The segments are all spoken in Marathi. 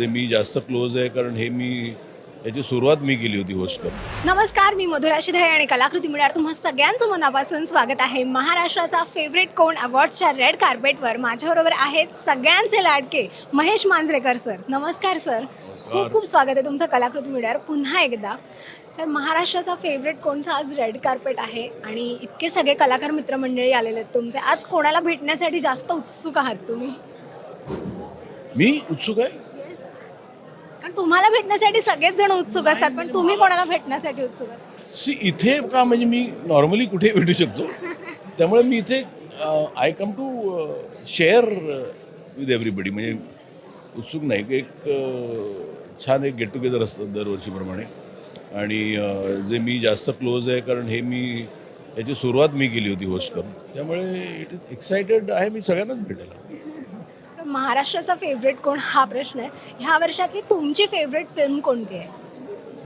जे मी जास्त क्लोज आहे कारण हे मी याची सुरुवात मी केली होती होस्ट करून नमस्कार मी मधुरा शिधाई आणि कलाकृती मिळणार तुम्हा सगळ्यांचं मनापासून स्वागत आहे. महाराष्ट्राचा फेवरेट कोण अवॉर्ड्सच्या रेड कार्पेटवर माझ्याबरोबर आहेत सगळ्यांचे लाडके महेश मांजरेकर सर नमस्कार सर खूप खूप स्वागत आहे तुमचं कलाकृती मिळणार पुन्हा एकदा सर महाराष्ट्राचा फेवरेट कोणचा आज रेड कार्पेट आहे? आणि इतके सगळे कलाकार मित्रमंडळी आलेले आहेत तुमचे. आज कोणाला भेटण्यासाठी जास्त उत्सुक आहात तुम्ही? मी उत्सुक आहे? कारण तुम्हाला भेटण्यासाठी सगळेच जण उत्सुक असतात पण तुम्ही कोणाला भेटण्यासाठी उत्सुक सी इथे का म्हणजे मी नॉर्मली कुठे भेटू शकतो? त्यामुळे मी इथे I come to share with everybody म्हणजे उत्सुक नाही एक अ, छान एक गेट टुगेदर असतं दरवर्षीप्रमाणे. आणि अ, जे मी जास्त क्लोज आहे कारण हे मी याची सुरुवात मी केली होती होस्ट करून त्यामुळे इट इज एक्सायटेड आहे मी सगळ्यांनाच भेटायला. महाराष्ट्राचा फेवरेट कोण? हा प्रश्न आहे. ह्या वर्षातली तुमची फेवरेट फिल्म कोणती आहे?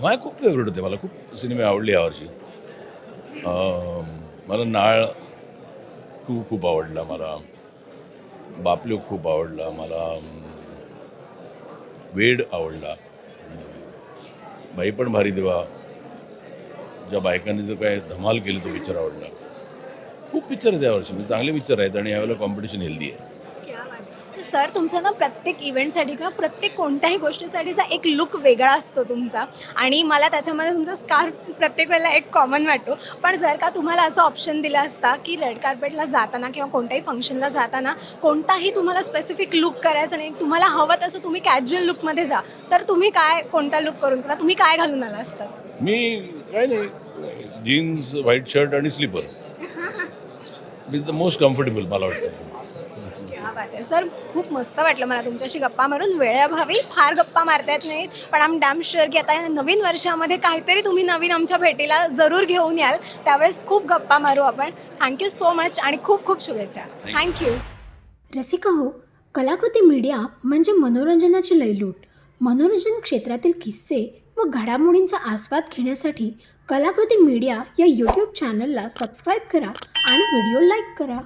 मला खूप फेवरेट होते. मला खूप सिनेमे आवडले यावर्षी मला नाळ टू खूप आवडला मला. बापलो खूप आवडला मला. वेड आवडला. बाई पण भारी देवा ज्या बायकांनी जो काय धमाल केली तो पिक्चर आवडला. खूप पिक्चर आहेत यावर्षी म्हणजे चांगले पिक्चर आहेत आणि यावेळेला कॉम्पिटिशन हेल्दी आहे. सर तुमचा ना प्रत्येक इव्हेंटसाठी किंवा प्रत्येक कोणत्याही गोष्टीसाठीचा एक लुक वेगळा असतो तुमचा. आणि मला त्याच्यामध्ये तुमचा स्कार्फ प्रत्येक वेळेला एक कॉमन वाटतो. पण जर का तुम्हाला असं ऑप्शन दिला असता की रेड कार्पेटला जाताना किंवा कोणत्याही फंक्शनला जाताना कोणताही तुम्हाला स्पेसिफिक लुक करायचं नाही तुम्हाला हवं तसं तुम्ही कॅज्युअल लुकमध्ये जा तर तुम्ही काय कोणता लुक करून किंवा तुम्ही काय घालून आला असता? मी काय नाही. जीन्स व्हाईट शर्ट आणि slippers is the most comfortable मला वाटतं. बात आहे सर खूप मस्त वाटलं मला तुमच्याशी गप्पा मारून. वेळेअभावी फार गप्पा मारता येत नाहीत पण आम डॅम शुअर की आता या नवीन वर्षामध्ये काहीतरी तुम्ही नवीन आमच्या भेटीला जरूर घेऊन याल. त्यावेळेस खूप गप्पा मारू आपण. थँक्यू सो मच आणि खूप खूप शुभेच्छा. थँक्यू रसिका हो कलाकृती मीडिया म्हणजे मनोरंजनाची लयलूट. मनोरंजन क्षेत्रातील किस्से व घडामोडींचा आस्वाद घेण्यासाठी कलाकृती मीडिया या यूट्यूब चॅनलला सबस्क्राईब करा आणि व्हिडिओ लाईक करा.